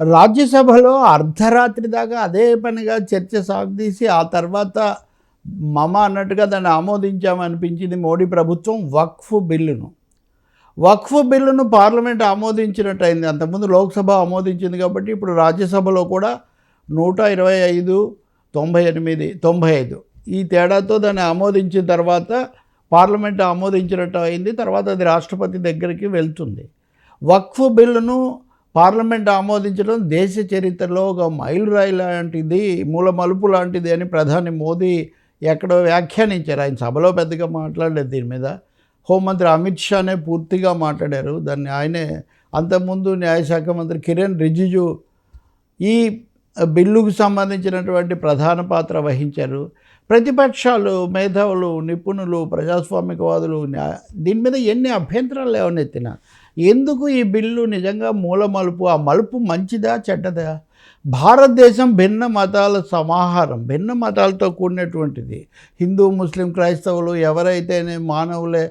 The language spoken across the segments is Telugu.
రాజ్యసభలో అర్ధరాత్రి దాకా అదే పనిగా చర్చ సాగదీసి ఆ తర్వాత మమ అన్నట్టుగా దాన్ని ఆమోదించామనిపించింది మోడీ ప్రభుత్వం వక్ఫ్ బిల్లును. వక్ఫ్ బిల్లును పార్లమెంట్ ఆమోదించినట్టు అయింది అంతకుముందు లోక్సభ ఆమోదించింది కాబట్టి ఇప్పుడు రాజ్యసభలో కూడా నూట ఇరవై ఐదు తొంభై ఎనిమిది తొంభై ఐదు. ఈ తేడాతో దాన్ని ఆమోదించిన తర్వాత పార్లమెంట్ ఆమోదించినట్టు అయింది తర్వాత అది రాష్ట్రపతి దగ్గరికి వెళ్తుంది. వక్ఫ్ బిల్లును పార్లమెంట్ ఆమోదించడం దేశ చరిత్రలో ఒక మైలురాయి లాంటిది మూల మలుపు లాంటిది అని ప్రధాని మోదీ ఎక్కడో వ్యాఖ్యానించారు. ఆయన సభలో పెద్దగా మాట్లాడలేదు దీని మీద. హోంమంత్రి అమిత్ షానే పూర్తిగా మాట్లాడారు. దాన్ని ఆయనే అంతకుముందు న్యాయశాఖ మంత్రి కిరణ్ రిజిజు ఈ బిల్లుకు సంబంధించినటువంటి ప్రధాన పాత్ర వహించారు. ప్రతిపక్షాలు మేధావులు నిపుణులు ప్రజాస్వామికవాదులు న్యా- దీని మీద ఎన్ని అభ్యంతరాలు లేవనెత్తినా ఎందుకు ఈ బిల్లు నిజంగా మూల మలుపు? ఆ మలుపు మంచిదా చెడ్డదా? భారతదేశం భిన్న మతాల సమాహారం భిన్న మతాలతో కూడినటువంటిది. హిందూ ముస్లిం క్రైస్తవులు ఎవరైతేనే మానవులే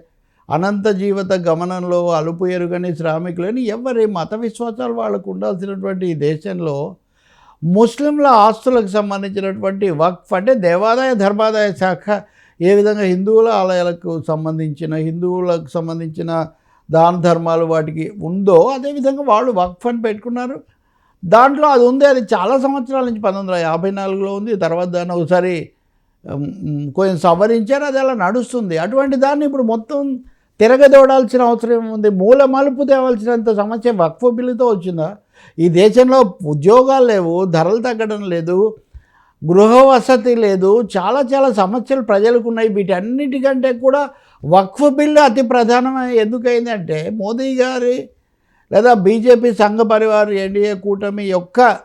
అనంత జీవిత గమనంలో అలుపు ఎరుగని శ్రామికులని ఎవరి మత విశ్వాసాలు వాళ్ళకు ఉండాల్సినటువంటి ఈ దేశంలో ముస్లింల ఆస్తులకు సంబంధించినటువంటి వక్ఫ్ అంటే దేవాదాయ ధర్మాదాయ శాఖ ఏ విధంగా హిందువుల ఆలయాలకు సంబంధించిన హిందువులకు సంబంధించిన దాన ధర్మాలు వాటికి ఉందో అదేవిధంగా వాళ్ళు వక్ఫ్ అని పెట్టుకున్నారు. దాంట్లో అది ఉంది అది చాలా సంవత్సరాల నుంచి పంతొమ్మిది వందల యాభై నాలుగులో ఉంది తర్వాత దాన్ని ఒకసారి కొంచెం సవరించారు అది అలా నడుస్తుంది. అటువంటి దాన్ని ఇప్పుడు మొత్తం తిరగదోడాల్సిన అవసరం ఉంది. మూల మలుపు తేవాల్సినంత సమస్య వక్ఫ్ బిల్లుతో వచ్చిందా? ఈ దేశంలో ఉద్యోగాలు లేవు ధరలు తగ్గడం లేదు గృహ వసతి లేదు. చాలా చాలా సమస్యలు ప్రజలకు ఉన్నాయి వీటన్నిటికంటే కూడా వక్ఫ్ బిల్లు అతి ప్రధానమైన ఎందుకైందంటే మోదీ గారి లేదా బీజేపీ సంఘ పరివార్ ఎన్డీఏ కూటమి యొక్క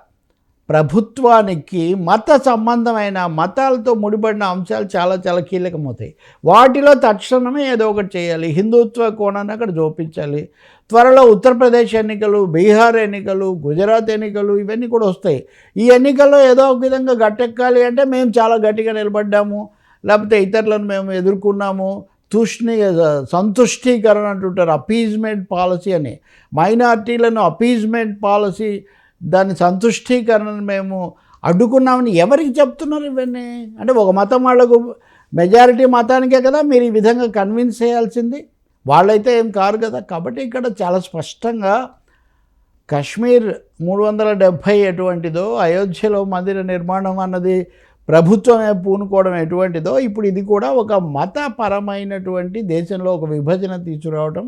ప్రభుత్వానికి మత సంబంధమైన మతాలతో ముడిపడిన అంశాలు చాలా చాలా కీలకమవుతాయి. వాటిలో తక్షణమే ఏదో ఒకటి చేయాలి. హిందుత్వ కోణాన్ని అక్కడ చూపించాలి త్వరలో ఉత్తరప్రదేశ్ ఎన్నికలు బీహార్ ఎన్నికలు గుజరాత్ ఎన్నికలు ఇవన్నీ కూడా వస్తాయి. ఈ ఎన్నికల్లో ఏదో ఒక విధంగా గట్టెక్కాలి అంటే మేము చాలా గట్టిగా నిలబడ్డాము. లేకపోతే ఇతరులను మేము ఎదుర్కొన్నాము. తూష్ణి సంతుష్టీకరణ అంటుంటారు అపీజ్మెంట్ పాలసీ అని. మైనార్టీలను అపీజ్మెంట్ పాలసీ దాని సంతుష్టీకరణను మేము అడ్డుకున్నామని ఎవరికి చెప్తున్నారు ఇవన్నీ? అంటే ఒక మతం వాళ్ళకు మెజారిటీ మతానికే కదా మీరు ఈ విధంగా కన్విన్స్ చేయాల్సింది? వాళ్ళైతే ఏం కారు కదా? కాబట్టి ఇక్కడ చాలా స్పష్టంగా కశ్మీర్ మూడు వందల డెబ్భై ఎటువంటిదో అయోధ్యలో మందిర నిర్మాణం అన్నది ప్రభుత్వమే పూనుకోవడం ఎటువంటిదో ఇప్పుడు ఇది కూడా ఒక మతపరమైనటువంటి దేశంలో ఒక విభజన తీసుకురావడం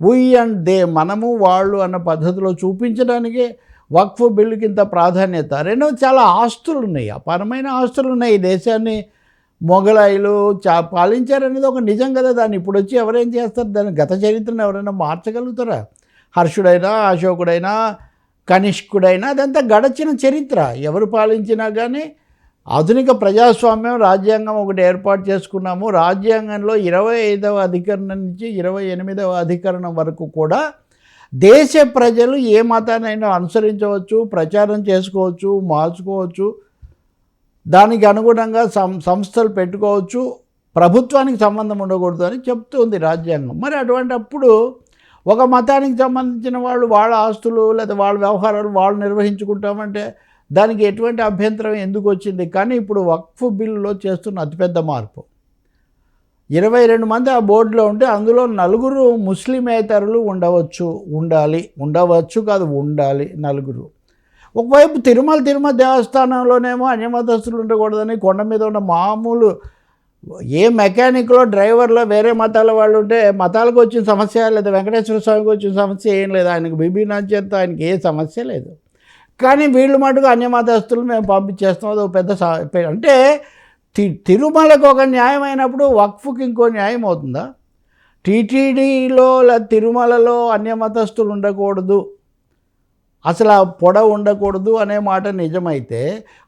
వీ అండ్ దే మనము వాళ్ళు అన్న పద్ధతిలో చూపించడానికి వక్ఫ్ బిల్లుకి ఇంత ప్రాధాన్యత. రెండు చాలా ఆస్తులు ఉన్నాయి అపారమైన ఆస్తులు ఉన్నాయి ఈ దేశాన్ని మొఘలాయిలు చా పాలించారనేది ఒక నిజం కదా దాన్ని. ఇప్పుడు వచ్చి ఎవరేం చేస్తారు? దాని గత చరిత్రను ఎవరైనా మార్చగలుగుతారా? హర్షుడైనా అశోకుడైనా కనిష్కుడైనా అదంతా గడచిన చరిత్ర. ఎవరు పాలించినా కానీ ఆధునిక ప్రజాస్వామ్యం రాజ్యాంగం ఒకటి ఏర్పాటు చేసుకున్నాము. రాజ్యాంగంలో ఇరవై ఐదవ అధికరణం నుంచి ఇరవై ఎనిమిదవ అధికరణం వరకు కూడా దేశ ప్రజలు ఏ మతానైనా అనుసరించవచ్చు ప్రచారం చేసుకోవచ్చు మార్చుకోవచ్చు. దానికి అనుగుణంగా సం సంస్థలు పెట్టుకోవచ్చు ప్రభుత్వానికి సంబంధం ఉండకూడదు అని చెప్తుంది రాజ్యాంగం. మరి అటువంటప్పుడు ఒక మతానికి సంబంధించిన వాళ్ళు వాళ్ళ ఆస్తులు లేదా వాళ్ళ వ్యవహారాలు వాళ్ళు నిర్వహించుకుంటామంటే దానికి ఎటువంటి అభ్యంతరం ఎందుకు వచ్చింది? కానీ ఇప్పుడు వక్ఫ్ బిల్లులో చేస్తున్న అతిపెద్ద మార్పు. ఇరవై రెండు మంది ఆ బోర్డులో ఉంటే అందులో నలుగురు ముస్లిమేతరులు ఉండవచ్చు ఉండాలి ఉండవచ్చు కాదు ఉండాలి నలుగురు. ఒకవైపు తిరుమల తిరుమల దేవస్థానంలోనేమో అన్యమతస్తులు ఉండకూడదని కొండ మీద ఉన్న మామూలు ఏ మెకానిక్లో డ్రైవర్లో వేరే మతాల వాళ్ళు ఉంటే మతాలకు వచ్చిన సమస్య లేదా వెంకటేశ్వర స్వామికి వచ్చిన సమస్య ఏం లేదు ఆయనకు బీబీ నాచేత ఆయనకి ఏ సమస్య లేదు. కానీ వీళ్ళు మటుకు అన్యమతస్తులు మేము పంపించేస్తాం అది ఒక పెద్ద అంటే తి తిరుమలకు ఒక న్యాయం అయినప్పుడు వక్ఫ్కి ఇంకో న్యాయం అవుతుందా? టీటీడీలో లేదా తిరుమలలో అన్యమతస్తులు ఉండకూడదు. అసలు ఆ పొడ ఉండకూడదు అనే మాట నిజమైతే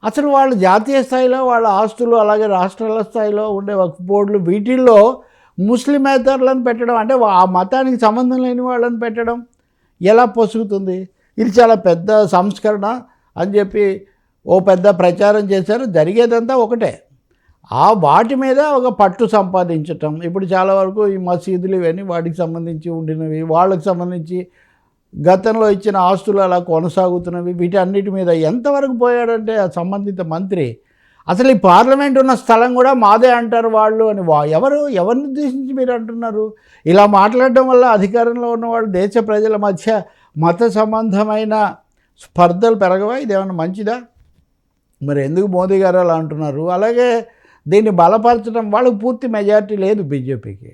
అసలు వాళ్ళు జాతీయ స్థాయిలో వాళ్ళ ఆస్తులు అలాగే రాష్ట్రాల స్థాయిలో ఉండే వక్ఫ్ బోర్డులు వీటిల్లో ముస్లిమేతరులను పెట్టడం అంటే ఆ మతానికి సంబంధం లేని వాళ్ళని పెట్టడం ఎలా పొసుగుతుంది ఇది చాలా పెద్ద సంస్కరణ అని చెప్పి ఓ పెద్ద ప్రచారం చేశారు. జరిగేదంతా ఒకటే. ఆ వాటి మీద ఒక పట్టు సంపాదించటం. ఇప్పుడు చాలా వరకు ఈ మసీదులు ఇవన్నీ వాటికి సంబంధించి ఉండినవి వాళ్ళకి సంబంధించి గతంలో ఇచ్చిన ఆస్తులు అలా కొనసాగుతున్నవి వీటన్నిటి మీద ఎంతవరకు పోయాడంటే ఆ సంబంధిత మంత్రి అసలు ఈ పార్లమెంట్ ఉన్న స్థలం కూడా మాదే అంటారు వాళ్ళు అని వా ఎవరు ఎవరిని ఉద్దేశించి మీరు అంటున్నారు? ఇలా మాట్లాడడం వల్ల అధికారంలో ఉన్నవాళ్ళు దేశ ప్రజల మధ్య మత సంబంధమైన స్పర్ధలు పెరగవా? ఇదేమన్నా మంచిదా? మరి ఎందుకు మోదీ గారు అలా అంటున్నారు? అలాగే దీన్ని బలపరచడం వాళ్ళకి పూర్తి మెజారిటీ లేదు బీజేపీకి.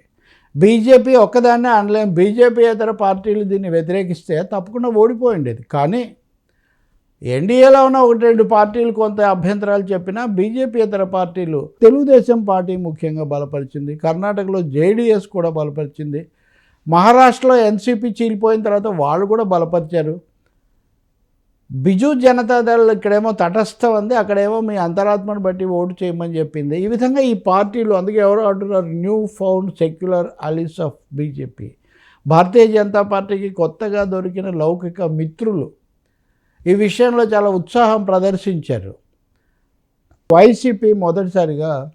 బీజేపీ ఒక్కదాన్నే అనలేం. బీజేపీ ఇతర పార్టీలు దీన్ని వ్యతిరేకిస్తే తప్పకుండా ఓడిపోయిండేది. కానీ ఎన్డీఏలో ఉన్న ఒకటి రెండు పార్టీలు కొంత అభ్యంతరాలు చెప్పినా బీజేపీ ఇతర పార్టీలు తెలుగుదేశం పార్టీ ముఖ్యంగా బలపరిచింది. కర్ణాటకలో జేడీఎస్ కూడా బలపరిచింది. మహారాష్ట్రలో ఎన్సీపీ చీలిపోయిన తర్వాత వాళ్ళు కూడా బలపరిచారు. బిజు జనతాదళ్ ఇక్కడేమో తటస్థం ఉంది అక్కడేమో మీ అంతరాత్మను బట్టి ఓటు చేయమని చెప్పింది. ఈ విధంగా ఈ పార్టీలు అందుకే ఎవరో అంటున్నారు new found secular allies of BJP. Bharatiya Janata పార్టీకి కొత్తగా దొరికిన లౌకిక మిత్రులు ఈ విషయంలో చాలా ఉత్సాహం ప్రదర్శించారు. వైసీపీ మొదటిసారిగా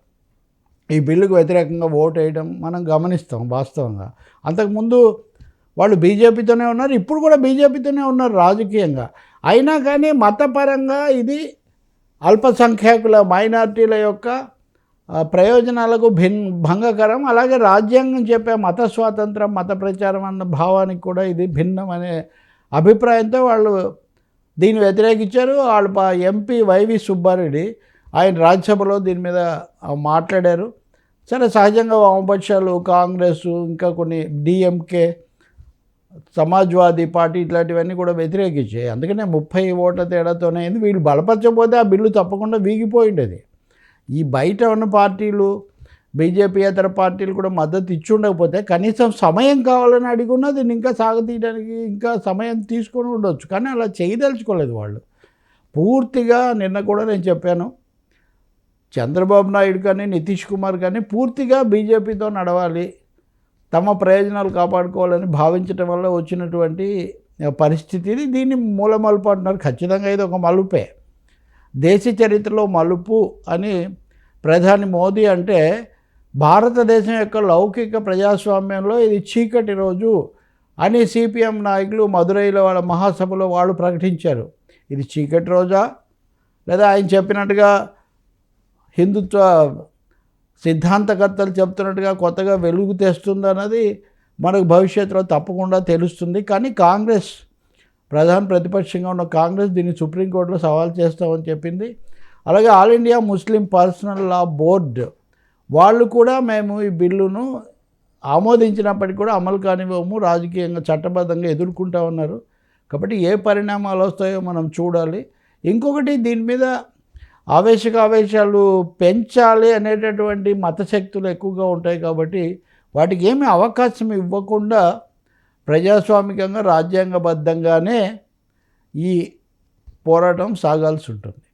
ఈ బిల్లుకు వ్యతిరేకంగా ఓటు వేయడం మనం గమనిస్తాం వాస్తవంగా. అంతకుముందు వాళ్ళు బీజేపీతోనే ఉన్నారు ఇప్పుడు కూడా బీజేపీతోనే ఉన్నారు రాజకీయంగా. అయినా కానీ మతపరంగా ఇది అల్పసంఖ్యాకుల మైనార్టీల యొక్క ప్రయోజనాలకు భిన్ భంగకరం. అలాగే రాజ్యాంగం చెప్పే మత స్వాతంత్రం మత ప్రచారం అన్న భావానికి కూడా ఇది భిన్నం అనే అభిప్రాయంతో వాళ్ళు దీన్ని వ్యతిరేకించారు. వాళ్ళు ఎంపీ వైవి సుబ్బారెడ్డి ఆయన రాజ్యసభలో దీని మీద మాట్లాడారు. సరే సహజంగా వామపక్షాలు కాంగ్రెస్ ఇంకా కొన్ని డిఎంకే సమాజ్వాదీ పార్టీ ఇట్లాంటివన్నీ కూడా వ్యతిరేకించాయి. అందుకనే ముప్పై ఓట్ల తేడాతోనే అయింది వీళ్ళు బలపరచకపోతే ఆ బిల్లు తప్పకుండా వీగిపోయిండేది. ఈ బయట ఉన్న పార్టీలు బీజేపీ ఇతర పార్టీలు కూడా మద్దతు ఇచ్చి ఉండకపోతే కనీసం సమయం కావాలని అడిగి ఉన్నది దీన్ని ఇంకా సాగతీయడానికి ఇంకా సమయం తీసుకొని ఉండొచ్చు. కానీ అలా చేయదలుచుకోలేదు వాళ్ళు. పూర్తిగా నిన్న కూడా నేను చెప్పాను. చంద్రబాబు నాయుడు కానీ నితీష్ కుమార్ కానీ పూర్తిగా బీజేపీతో నడవాలి. తమ ప్రయోజనాలు కాపాడుకోవాలని భావించటం వల్ల వచ్చినటువంటి పరిస్థితిని దీన్ని మూల మలుపు అంటున్నారు. ఖచ్చితంగా ఇది ఒక మలుపే. దేశ చరిత్రలో మలుపు అని ప్రధాని మోదీ అంటే భారతదేశం యొక్క లౌకిక ప్రజాస్వామ్యంలో ఇది చీకటి రోజు అని సిపిఎం నాయకులు మదురైలో వాళ్ళ మహాసభలో వాళ్ళు ప్రకటించారు. ఇది చీకటి రోజా? లేదా ఆయన చెప్పినట్టుగా హిందుత్వ సిద్ధాంతకర్తలు చెప్తున్నట్టుగా కొత్తగా వెలుగు తెస్తుంది అన్నది మనకు భవిష్యత్తులో తప్పకుండా తెలుస్తుంది. కానీ కాంగ్రెస్ ప్రధాన ప్రతిపక్షంగా ఉన్న కాంగ్రెస్ దీన్ని సుప్రీంకోర్టులో సవాల్ చేస్తామని చెప్పింది. అలాగే All India Muslim Personal Law Board వాళ్ళు కూడా మేము ఈ బిల్లును ఆమోదించినప్పటికీ కూడా అమలు కానివ్వము రాజకీయంగా చట్టబద్ధంగా ఎదుర్కొంటా ఉన్నారు. కాబట్టి ఏ పరిణామాలు వస్తాయో మనం చూడాలి. ఇంకొకటి దీని మీద ఆవేశక ఆవేశాలు పెంచాలి అనేటటువంటి మతశక్తులు ఎక్కువగా ఉంటాయి కాబట్టి వాటికి ఏమి అవకాశం ఇవ్వకుండా ప్రజాస్వామికంగా రాజ్యాంగబద్ధంగానే ఈ పోరాటం సాగాల్సి ఉంటుంది.